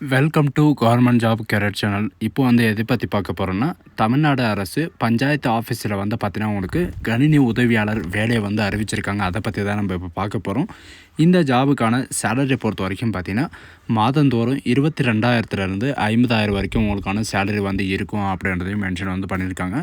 Welcome to government job career channel இப்போ வந்து எதை பற்றி பார்க்க போகிறோன்னா தமிழ்நாடு அரசு பஞ்சாயத்து ஆஃபீஸில் வந்து பார்த்தீங்கன்னா உங்களுக்கு கணினி உதவியாளர் வேலையை வந்து அறிவிச்சிருக்காங்க. அதை பற்றி தான் நம்ம இப்போ பார்க்க போகிறோம் இந்த ஜாபுக்கான சேலரி பொறுத்த வரைக்கும் பார்த்தீங்கன்னா மாதந்தோறும் இருபத்தி ரெண்டாயிரத்துலேருந்து ஐம்பதாயிரம் வரைக்கும் உங்களுக்கான சேலரி வந்து இருக்கும் அப்படின்றதையும் மென்ஷன் வந்து பண்ணியிருக்காங்க.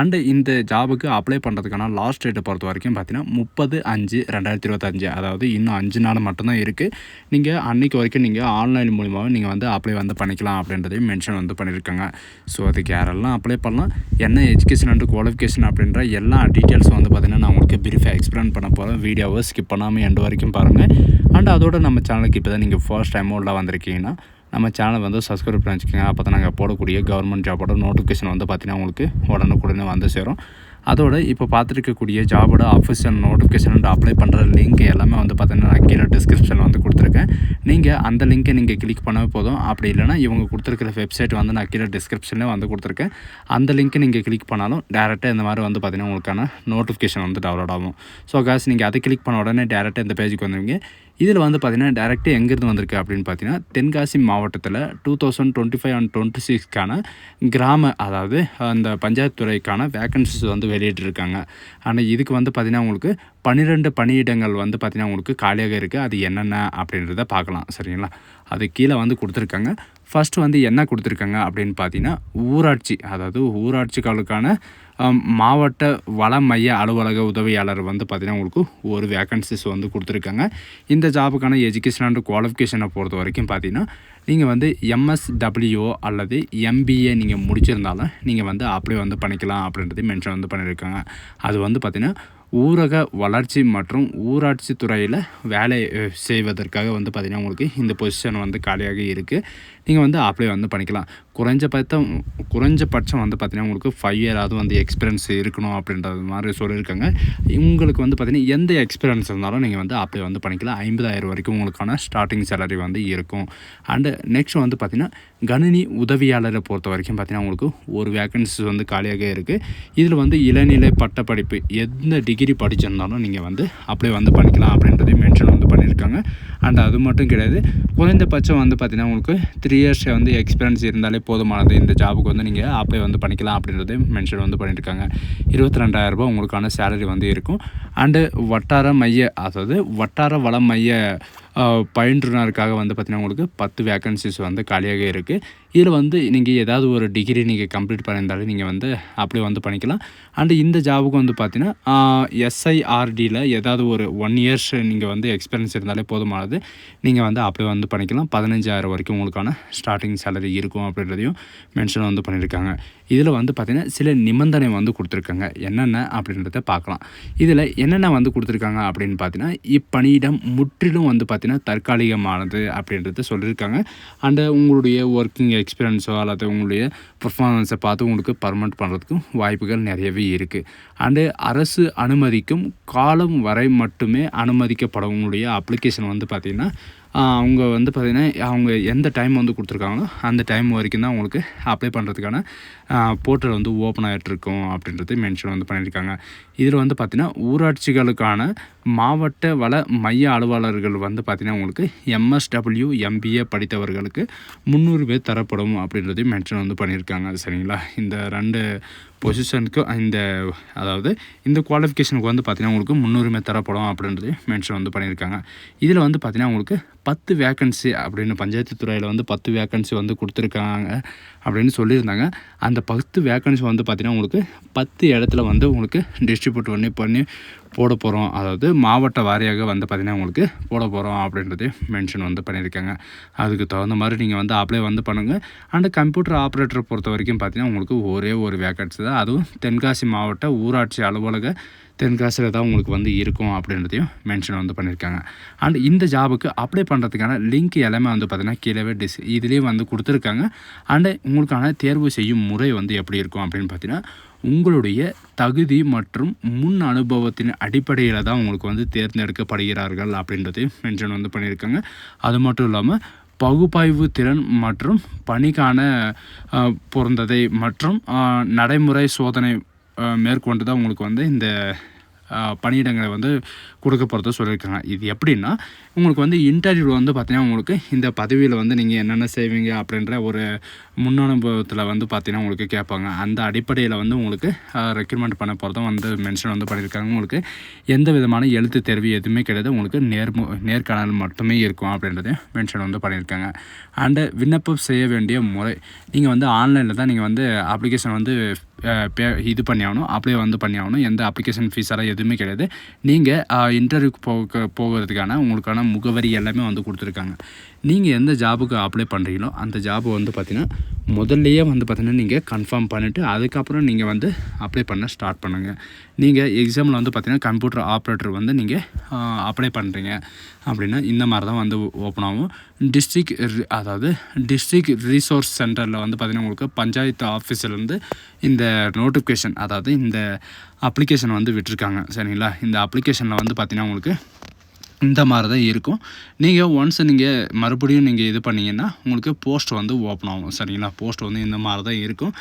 அண்டு இந்த ஜாபுக்கு அப்ளை பண்ணுறதுக்கான லாஸ்ட் டேட்டை பொறுத்த வரைக்கும் பார்த்தீங்கன்னா முப்பது அஞ்சு ரெண்டாயிரத்தி இருபத்தஞ்சு. அதாவது இன்னும் அஞ்சு நாள் மட்டும்தான் இருக்குது நீங்கள் அன்றைக்கு வரைக்கும் நீங்கள் ஆன்லைன் மூலிமாவே நீங்கள் வந்து அப்ளை வந்து பண்ணிக்கலாம் அப்படின்றதையும் மென்ஷன் வந்து பண்ணியிருக்காங்க. ஸோ அதுக்கு யாரெல்லாம் அப்ளை பண்ணலாம்? என்ன எஜுகேஷன் அண்ட் குவாலிஃபிகேஷன் அப்படின்ற எல்லா டீட்டெயில்ஸும் வந்து பார்த்திங்கன்னா நான் உங்களுக்கு பிரீஃபாக எக்ஸ்பிளைன் பண்ண போகிறேன் வீடியோவை ஸ்கிப் பண்ணாமல் எண்டு வரைக்கும் பாருங்கள் அண்ட் அதோட நம்ம சேனலுக்கு இப்போ தான் நீங்கள் ஃபர்ஸ்ட் டைம் உள்ள வந்திருக்கீங்கன்னா நம்ம சேனல் வந்து சப்ஸ்கிரைப் பண்ணி வச்சுக்கோங்க. அப்போ தான் நாங்கள் போடக்கூடிய கவர்மெண்ட் ஜாபோட நோட்டிஃபிகேஷன் வந்து பார்த்திங்கன்னா உங்களுக்கு உடனுக்குடனே வந்து சேரும். அதோட இப்போ பார்த்துருக்கக்கூடிய ஜாபோட அஃபிஷியல் நோட்டிஃபிகேஷன் அப்ளை பண்ணுற லிங்க் எல்லாமே வந்து பார்த்தீங்கன்னா நான் கீழே டிஸ்கிரிப்ஷனில் வந்து கொடுத்துருக்கேன். நீங்கள் அந்த லிங்க்கை நீங்கள் கிளிக் பண்ணவே போதும். அப்படி இல்லைனா இவங்க கொடுத்துருக்கிற வெப்சைட் வந்து நான் கீழே டிஸ்கிரிப்ஷனில் வந்து கொடுத்துருக்கேன். அந்த லிங்க்கை நீங்கள் கிளிக் பண்ணாலும் டேரெக்டாக இந்த மாதிரி வந்து பார்த்தீங்கன்னா உங்களுக்கான நோட்டிஃபிகேஷன் வந்து டவுன்லோட் ஆகும். ஸோ காசு நீங்கள் அதை கிளிக் பண்ண உடனே டேரெக்டாக இந்த பேஜுக்கு வந்துடுவீங்க இதில் வந்து பார்த்தீங்கன்னா டேரெக்டாக எங்கேருந்து வந்திருக்கு அப்படின்னு பார்த்தீங்கன்னா தென்காசி மாவட்டத்தில் two thousand twenty five and twenty சிக்ஸ்க்கான கிராம அதாவது அந்த பஞ்சாயத்து துறைக்கான வேக்கன்சிஸ் வந்து வெளியிட்டிருக்காங்க. ஆனால் இதுக்கு வந்து பார்த்திங்கன்னா உங்களுக்கு பன்னிரெண்டு பணியிடங்கள் வந்து பார்த்திங்கன்னா உங்களுக்கு காலியாக இருக்குது அது என்னென்ன அப்படின்றத பார்க்கலாம். சரிங்களா? அது கீழே வந்து கொடுத்துருக்காங்க. ஃபஸ்ட்டு வந்து என்ன கொடுத்துருக்காங்க அப்படின்னு பார்த்தீங்கன்னா ஊராட்சி அதாவது ஊராட்சிகளுக்கான மாவட்ட வள மைய அலுவலக உதவியாளர் வந்து பார்த்திங்கன்னா உங்களுக்கு ஒரு வேக்கன்சிஸ் வந்து கொடுத்துருக்காங்க. இந்த ஜாபுக்கான எஜுகேஷன் அண்ட் குவாலிஃபிகேஷனை பொறுத்த வரைக்கும் பார்த்தீங்கன்னா நீங்கள் வந்து எம்எஸ்டபிள்யூ அல்லது எம்பிஏ நீங்கள் முடிச்சிருந்தாலும் நீங்கள் வந்து அப்படியே வந்து பண்ணிக்கலாம் அப்படின்றது மென்ஷன் வந்து பண்ணியிருக்காங்க. அது வந்து பார்த்திங்கன்னா ஊரக வளர்ச்சி மற்றும் ஊராட்சி துறையில் வேலை செய்வதற்காக வந்து பார்த்திங்கன்னா உங்களுக்கு இந்த பொசிஷன் வந்து காலியாக இருக்குது நீங்கள் வந்து அப்ளை வந்து பண்ணிக்கலாம். குறைஞ்சபட்சம் குறைஞ்சபட்சம் வந்து பார்த்திங்கன்னா உங்களுக்கு ஃபைவ் இயராவது வந்து எக்ஸ்பீரியன்ஸ் இருக்கணும் அப்படின்றது மாதிரி சொல்லியிருக்காங்க. உங்களுக்கு வந்து பார்த்திங்கன்னா எந்த எக்ஸ்பீரியன்ஸ் இருந்தாலும் நீங்கள் வந்து அப்ளை வந்து பண்ணிக்கலாம். ஐம்பதாயிரம் வரைக்கும் உங்களுக்கான ஸ்டார்டிங் சேலரி வந்து இருக்கும். அண்டு நெக்ஸ்ட் வந்து பார்த்திங்கன்னா கணினி உதவியாளரை பொறுத்த வரைக்கும் பார்த்திங்கன்னா உங்களுக்கு ஒரு வேக்கன்சி வந்து காலியாக இருக்குது இதில் வந்து இளநிலை பட்டப்படிப்பு எந்த டிகிரி படிச்சிருந்தாலும் நீங்கள் வந்து அப்ளை வந்து பண்ணிக்கலாம் அப்படின்றதையும் மென்ஷன் வந்து பண்ணியிருக்காங்க அண்ட் அது மட்டும் கிடையாது குறைந்தபட்சம் வந்து பார்த்திங்கன்னா உங்களுக்கு த்ரீ இயர்ஸ் வந்து எக்ஸ்பீரியன்ஸ் இருந்தாலே போதுமானது. இந்த ஜாபுக்கு வந்து நீங்கள் அப்ளை வந்து பண்ணிக்கலாம் அப்படின்றது மென்ஷன் வந்து பண்ணியிருக்காங்க இருபத்தி ரெண்டாயிரரூபா உங்களுக்கான சேலரி வந்து இருக்கும். அண்டு வட்டார மைய அதாவது வட்டார வள மைய பயின்றுனருக்காக வந்து பார்த்திங்கன்னா உங்களுக்கு பத்து வேக்கன்சிஸ் வந்து காலியாக இருக்குது இதில் வந்து நீங்கள் ஏதாவது ஒரு டிகிரி நீங்கள் கம்ப்ளீட் பண்ணியிருந்தாலும் நீங்கள் வந்து அப்படியே வந்து பண்ணிக்கலாம். அண்டு இந்த ஜாபுக்கு வந்து பார்த்தீங்கன்னா எஸ்ஐஆர்டியில் ஏதாவது ஒரு ஒன் இயர்ஸ் நீங்கள் வந்து எக்ஸ்பீரியன்ஸ் இருந்தாலே போதுமானது. நீங்கள் வந்து அப்படியே வந்து பண்ணிக்கலாம். பதினஞ்சாயிரம் வரைக்கும் உங்களுக்கான ஸ்டார்டிங் சேலரி இருக்கும் அப்படின்றதையும் மென்ஷன் வந்து பண்ணியிருக்காங்க. இதில் வந்து பார்த்திங்கன்னா சில நிபந்தனை வந்து கொடுத்துருக்காங்க. என்னென்ன அப்படின்றத பார்க்கலாம். இதில் என்னென்ன வந்து கொடுத்துருக்காங்க அப்படின்னு பார்த்தீங்கன்னா இப்பணியிடம் முற்றிலும் வந்து பார்த்திங்கன்னா தற்காலிகமானது அப்படின்றத சொல்லியிருக்காங்க. அண்டு உங்களுடைய ஒர்க்கிங் எக்ஸ்பீரியன்ஸோ அல்லது உங்களுடைய பர்ஃபார்மன்ஸை பார்த்து உங்களுக்கு பர்மனெண்ட் பண்ணுறதுக்கும் வாய்ப்புகள் நிறையவே இருக்குது அண்டு அரசு அனுமதிக்கும் காலம் வரை மட்டுமே அனுமதிக்கப்படும் உங்களுடைய அப்ளிகேஷன் வந்து பார்த்திங்கன்னா அவங்க வந்து பார்த்திங்கன்னா அவங்க எந்த டைம் வந்து கொடுத்துருக்காங்களோ அந்த டைம் வரைக்கும் தான் உங்களுக்கு அப்ளை பண்ணுறதுக்கான போர்ட்டல் வந்து ஓப்பன் ஆகிட்டுருக்கும் அப்படின்றது மென்ஷன் வந்து பண்ணியிருக்காங்க. இதில் வந்து பார்த்திங்கன்னா ஊராட்சிகளுக்கான மாவட்ட வள மைய அலுவலர்கள் வந்து பார்த்திங்கன்னா உங்களுக்கு எம்எஸ்டபிள்யூ எம்பிஏ படித்தவர்களுக்கு முந்நூறு பேர் தரப்படும் அப்படின்றதையும் மென்ஷன் வந்து பண்ணியிருக்காங்க சரிங்களா? இந்த ரெண்டு பொசிஷனுக்கு இந்த அதாவது இந்த குவாலிஃபிகேஷனுக்கு வந்து பார்த்திங்கன்னா உங்களுக்கு முன்னுரிமை தரப்படும் அப்படின்றது மென்ஷன் வந்து பண்ணியிருக்காங்க. இதில் வந்து பார்த்திங்கன்னா உங்களுக்கு பத்து வேக்கன்சி அப்படின்னு பஞ்சாயத்து துறையில் வந்து பத்து வேக்கன்சி வந்து கொடுத்துருக்காங்க. அப்படின்னு சொல்லியிருந்தாங்க. அந்த பத்து வேக்கன்சி வந்து பார்த்திங்கன்னா உங்களுக்கு பத்து இடத்துல வந்து உங்களுக்கு டிஸ்ட்ரிபியூட் பண்ணி பண்ணி போட போகிறோம் அதாவது மாவட்ட வாரியாக வந்து பார்த்திங்கன்னா உங்களுக்கு போட போகிறோம் அப்படின்றதையும் மென்ஷன் வந்து பண்ணியிருக்காங்க. அதுக்கு தகுந்த மாதிரி நீங்கள் வந்து அப்ளை வந்து பண்ணுங்கள் அண்ட் கம்ப்யூட்டர் ஆப்ரேட்டரை பொறுத்த வரைக்கும் பார்த்திங்கன்னா உங்களுக்கு ஒரே ஒரு வேக்கன்சி தான். அதுவும் தென்காசி மாவட்ட ஊராட்சி அலுவலக தென்காசியில் தான் உங்களுக்கு வந்து இருக்கும் அப்படின்றதையும் மென்ஷன் வந்து பண்ணியிருக்காங்க. அண்ட் இந்த ஜாபுக்கு அப்ளை பண்ணுறதுக்கான லிங்க் எல்லாமே வந்து பார்த்திங்கன்னா கீழே டிஸ் இதுலேயே வந்து கொடுத்துருக்காங்க. அண்டு உங்களுக்கான தேர்வு செய்யும் முறை வந்து எப்படி இருக்கும் அப்படின்னு பார்த்தீங்கன்னா உங்களுடைய தகுதி மற்றும் முன் அனுபவத்தின் அடிப்படையில் தான் உங்களுக்கு வந்து தேர்ந்தெடுக்கப்படுகிறார்கள் அப்படின்றதையும் மென்ஷன் வந்து பண்ணியிருக்காங்க. அது மட்டும் இல்லாமல் பகுப்பாய்வு திறன் மற்றும் பணிக்கான பொருந்ததை மற்றும் நடைமுறை சோதனை மேற்கொண்டு தான் உங்களுக்கு வந்து இந்த பணியிடங்களை வந்து கொடுக்க போகிறத சொல்லியிருக்காங்க. இது எப்படின்னா உங்களுக்கு வந்து இன்டர்வியூ வந்து பார்த்தீங்கன்னா உங்களுக்கு இந்த பதவியில் வந்து நீங்கள் என்னென்ன செய்வீங்க அப்படின்ற ஒரு முன்னனுபவத்தில் வந்து பார்த்தீங்கன்னா உங்களுக்கு கேட்பாங்க. அந்த அடிப்படையில் வந்து உங்களுக்கு ரெக்ரூட்மெண்ட் பண்ண போகிறதும் வந்து மென்ஷன் வந்து பண்ணியிருக்காங்க. உங்களுக்கு எந்த விதமான எழுத்து தேர்வு எதுவுமே கிடையாது. உங்களுக்கு நேர்மு நேர்காணல் மட்டுமே இருக்கும் அப்படின்றதையும் மென்ஷன் வந்து பண்ணியிருக்காங்க. அண்டு விண்ணப்பம் செய்ய வேண்டிய முறை நீங்கள் வந்து ஆன்லைனில் தான் நீங்கள் வந்து அப்ளிகேஷன் வந்து பே இது பண்ணி ஆகணும் அப்ளை வந்து பண்ணி ஆகணும் எந்த அப்ளிகேஷன் ஃபீஸ் எல்லாம் எதுவுமே கிடையாது. நீங்கள் இன்டர்வியூக்கு போக போகிறதுக்கான உங்களுக்கான முகவரி எல்லாமே வந்து கொடுத்துருக்காங்க. நீங்கள் எந்த ஜாபுக்கு அப்ளை பண்ணுறீங்களோ அந்த ஜாபு வந்து பார்த்திங்கன்னா முதல்லையே வந்து பார்த்திங்கன்னா நீங்கள் கன்ஃபார்ம் பண்ணிவிட்டு அதுக்கப்புறம் நீங்கள் வந்து அப்ளை பண்ண ஸ்டார்ட் பண்ணுங்கள் நீங்கள் எக்ஸாமில் வந்து பார்த்திங்கன்னா கம்ப்யூட்டர் ஆப்ரேட்டர் வந்து நீங்கள் அப்ளை பண்ணுறீங்க அப்படின்னா இந்த மாதிரி தான் வந்து ஓப்பன் ஆகும். டிஸ்ட்ரிக் அதாவது டிஸ்ட்ரிக் ரிசோர்ஸ் சென்டரில் வந்து பார்த்திங்கன்னா உங்களுக்கு பஞ்சாயத்து ஆஃபீஸ்லேருந்து இந்த நோட்டிஃபிகேஷன் அதாவது இந்த அப்ளிகேஷன் வந்து விட்டுருக்காங்க. சரிங்களா? இந்த அப்ளிகேஷனில் வந்து பார்த்திங்கன்னா உங்களுக்கு இந்த மாதிரி தான் இருக்கும். நீங்கள் ஒன்ஸ் நீங்கள் மறுபடியும் நீங்கள் இது பண்ணிங்கன்னா உங்களுக்கு போஸ்ட் வந்து ஓப்பன் ஆகும். சரிங்களா? போஸ்ட் வந்து இந்த மாதிரி தான் இருக்கும்.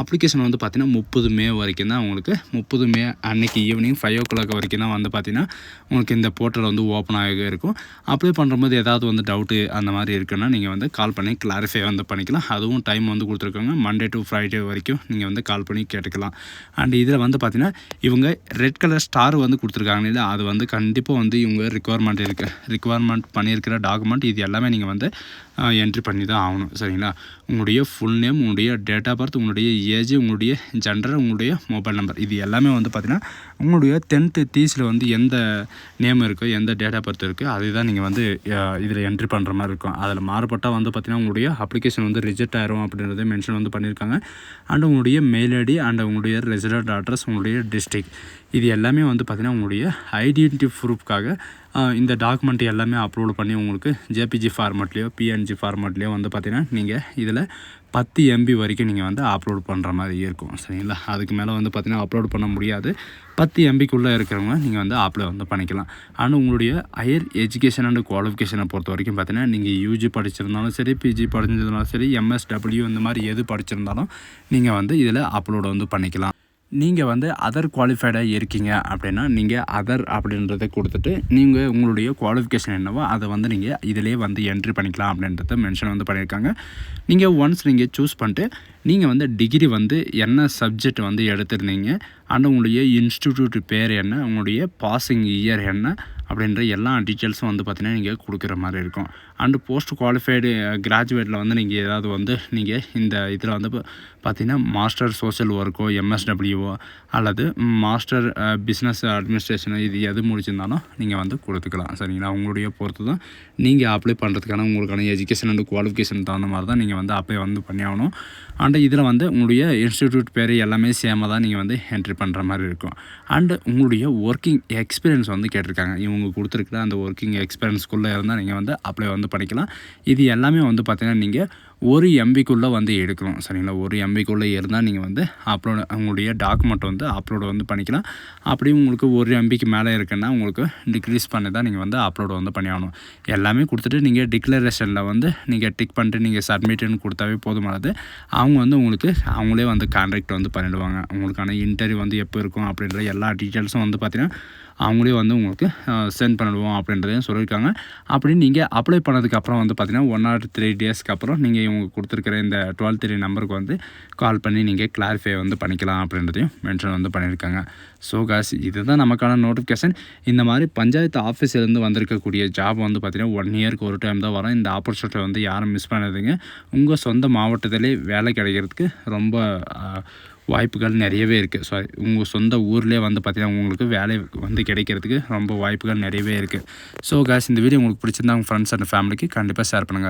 அப்ளிகேஷன் வந்து பார்த்திங்கன்னா முப்பது மே வரைக்கும் தான் உங்களுக்கு முப்பது மே அன்னைக்கு ஈவினிங் ஃபைவ் ஓ கிளாக் வரைக்கும் தான் வந்து பார்த்திங்கன்னா உங்களுக்கு இந்த போர்ட்டல் வந்து ஓப்பன் ஆகி இருக்கும். அப்ளை பண்ணும்போது ஏதாவது வந்து டவுட்டு அந்த மாதிரி இருக்குன்னா நீங்கள் வந்து கால் பண்ணி கிளாரிஃபை வந்து பண்ணிக்கலாம். அதுவும் டைம் வந்து கொடுத்துருக்காங்க மண்டே டு ஃப்ரைடே வரைக்கும் நீங்கள் வந்து கால் பண்ணி கேட்டுக்கலாம். அண்ட் இதில் வந்து பார்த்திங்கன்னா இவங்க ரெட் கலர் ஸ்டார் வந்து கொடுத்துருக்காங்க இல்லை அது வந்து கண்டிப்பாக வந்து இவங்க ரிக்குவயர்மெண்ட் இருக்குது ரிக்குவயர்மெண்ட் பண்ணியிருக்கிற டாக்குமெண்ட் இது எல்லாமே நீங்கள் வந்து என்ட்ரி பண்ணி தான் ஆகணும். சரிங்களா? உங்களுடைய ஃபுல் நேம் உங்களுடைய டேட் ஆஃப் பர்த் உங்களுடைய ஏஜ் உங்களுடைய ஜெண்டர் உங்களுடைய மொபைல் நம்பர் இது எல்லாமே வந்து பார்த்திங்கன்னா உங்களுடைய டென்த்து தீஸில் வந்து எந்த நேம் இருக்கோ எந்த டேட் ஆஃப் பர்த் இருக்கோ அதுதான் நீங்கள் வந்து இதில் என்ட்ரி பண்ணுற மாதிரி இருக்கும். அதில் மாறுபட்டால் வந்து பார்த்திங்கன்னா உங்களுடைய அப்ளிகேஷன் வந்து ரிஜெக்ட் ஆயிரும் அப்படின்றத மென்ஷன் வந்து பண்ணியிருக்காங்க. அண்ட் உங்களுடைய மெயில் ஐடி அண்ட் உங்களுடைய ரெசிடென்ட் அட்ரஸ் உங்களுடைய டிஸ்ட்ரிக் இது எல்லாமே வந்து பார்த்திங்கன்னா உங்களுடைய ஐடென்டி ப்ரூஃப்காக இந்த டாக்குமெண்ட் எல்லாமே அப்லோட் பண்ணி உங்களுக்கு ஜேபிஜி ஃபார்மெட்லேயோ பிஎன்ஜி ஃபார்மெட்லேயோ வந்து பார்த்திங்கன்னா நீங்கள் இதில் பத்து எம்பி வரைக்கும் நீங்கள் வந்து அப்லோட் பண்ணுற மாதிரி இருக்கும். சரிங்களா? அதுக்கு மேலே வந்து பார்த்திங்கன்னா அப்லோட் பண்ண முடியாது. பத்து எம்பிக்குள்ளே இருக்கிறவங்க நீங்கள் வந்து அப்ளை வந்து பண்ணிக்கலாம். ஆனால் உங்களுடைய ஹையர் எஜுகேஷன் அண்ட் குவாலிஃபிகேஷனை பொறுத்த வரைக்கும் பார்த்தீங்கன்னா நீங்கள் யூஜி படிச்சிருந்தாலும் சரி பிஜி படிச்சிருந்தாலும் சரி எம்எஸ்டபிள்யூ இந்த மாதிரி எது படிச்சிருந்தாலும் நீங்கள் வந்து இதில் அப்லோட் வந்து பண்ணிக்கலாம். நீங்கள் வந்து அதர் குவாலிஃபைடாக இருக்கீங்க அப்படின்னா நீங்கள் அதர் அப்படின்றத கொடுத்துட்டு நீங்கள் உங்களுடைய குவாலிஃபிகேஷன் என்னவோ அதை வந்து நீங்கள் இதிலே வந்து என்ட்ரி பண்ணிக்கலாம் அப்படின்றத மென்ஷன் வந்து பண்ணியிருக்காங்க. நீங்கள் ஒன்ஸ் நீங்கள் சூஸ் பண்ணிட்டு நீங்கள் வந்து டிகிரி வந்து என்ன சப்ஜெக்ட் வந்து எடுத்திருந்தீங்க அண்ட் உங்களுடைய இன்ஸ்டிடியூட் பேர் என்ன உங்களுடைய பாசிங் இயர் என்ன அப்படின்ற எல்லா டீட்டெயில்ஸும் வந்து பார்த்திங்கன்னா நீங்கள் கொடுக்குற மாதிரி இருக்கும். அண்டு போஸ்ட் குவாலிஃபைடு கிராஜுவேட்டில் வந்து நீங்கள் ஏதாவது வந்து நீங்கள் இந்த இதில் வந்து பார்த்தீங்கன்னா மாஸ்டர் சோஷியல் ஒர்க்கோ எம்எஸ்டபிள்யூஓ அல்லது மாஸ்டர் பிஸ்னஸ் அட்மினிஸ்ட்ரேஷன் இது எது முடிச்சிருந்தாலும் நீங்கள் வந்து கொடுத்துக்கலாம். சரிங்களா? உங்களுடைய பொறுத்து தான் நீங்கள் அப்ளை பண்ணுறதுக்கான உங்களுக்கான எஜுகேஷன் அண்டு குவாலிஃபிகேஷன் தகுந்த மாதிரி தான் நீங்கள் வந்து அப்ளை வந்து பண்ணி ஆகணும். அண்டு இதில் வந்து உங்களுடைய இன்ஸ்டிடியூட் பேர் எல்லாமே சேமாக தான் நீங்கள் வந்து என்ட்ரி பண்ணுற மாதிரி இருக்கும். அண்டு உங்களுடைய ஒர்க்கிங் எக்ஸ்பீரியன்ஸ் வந்து கேட்டிருக்காங்க. இவங்க கொடுத்துருக்குற அந்த ஒர்க்கிங் எக்ஸ்பீரியன்ஸ்குள்ளே இருந்தால் நீங்கள் வந்து அப்ளை வந்து பண்ணிக்கலாம் இது எல்லாமே வந்து பார்த்திங்கன்னா நீங்கள் ஒரு எம்பிக்குள்ளே வந்து எடுக்கணும். சரிங்களா? ஒரு எம்பிக்குள்ளே இருந்தால் நீங்கள் வந்து அப்லோடு உங்களுடைய டாக்குமெண்ட் வந்து அப்லோடு வந்து பண்ணிக்கலாம். அப்படியும் உங்களுக்கு ஒரு எம்பிக்கு மேலே இருக்குன்னா உங்களுக்கு டிக்ரீஸ் பண்ணி தான் நீங்கள் வந்து அப்லோடு வந்து பண்ணியாகணும் எல்லாமே கொடுத்துட்டு நீங்கள் டிக்ளரேஷனில் வந்து நீங்கள் டிக் பண்ணிட்டு நீங்கள் சப்மிட்டுன்னு கொடுத்தாவே போதுமானது. அவங்க வந்து உங்களுக்கு அவங்களே வந்து கான்ட்ராக்ட் வந்து பண்ணிவிடுவாங்க உங்களுக்கான இன்டர்வியூ வந்து எப்போ இருக்கும் அப்படின்ற எல்லா டீட்டெயில்ஸும் வந்து பார்த்திங்கன்னா அவங்களே வந்து உங்களுக்கு சென்ட் பண்ணிடுவோம் அப்படின்றதையும் சொல்லியிருக்காங்க. அப்படி நீங்கள் அப்ளை பண்ணதுக்கப்புறம் வந்து பார்த்திங்கன்னா ஒன் ஆர் த்ரீ டேஸ்க்கு அப்புறம் நீங்கள் இவங்க கொடுத்துருக்கிற இந்த டுவெல் த்ரீ நம்பருக்கு வந்து கால் பண்ணி நீங்கள் கிளாரிஃபை வந்து பண்ணிக்கலாம் அப்படின்றதையும் மென்ஷன் வந்து பண்ணியிருக்காங்க. ஸோ காஸ் இதுதான் நமக்கான நோட்டிஃபிகேஷன் இந்த மாதிரி பஞ்சாயத்து ஆஃபீஸ்லேருந்து வந்திருக்கக்கூடிய ஜாப் வந்து பார்த்திங்கன்னா ஒன் இயருக்கு ஒரு டைம் தான் வரும். இந்த ஆப்பர்ச்சுனிட்டி வந்து யாரும் மிஸ் பண்ணாதீங்க. உங்கள் சொந்த மாவட்டத்திலே வேலை கிடைக்கிறதுக்கு ரொம்ப வாய்ப்புகள் நிறையவே இருக்குது ஸோ உங்கள் சொந்த ஊர்லேயே வந்து பார்த்திங்கன்னா உங்களுக்கு வேலை வந்து கிடைக்கிறதுக்கு ரொம்ப வாய்ப்புகள் நிறையவே இருக்குது ஸோ காஸ் இந்த வீடியோ உங்களுக்கு பிடிச்சிருந்தா உங்கள் ஃப்ரெண்ட்ஸ் அண்ட் ஃபேமிலிக்கு கண்டிப்பாக ஷேர் பண்ணுங்கள்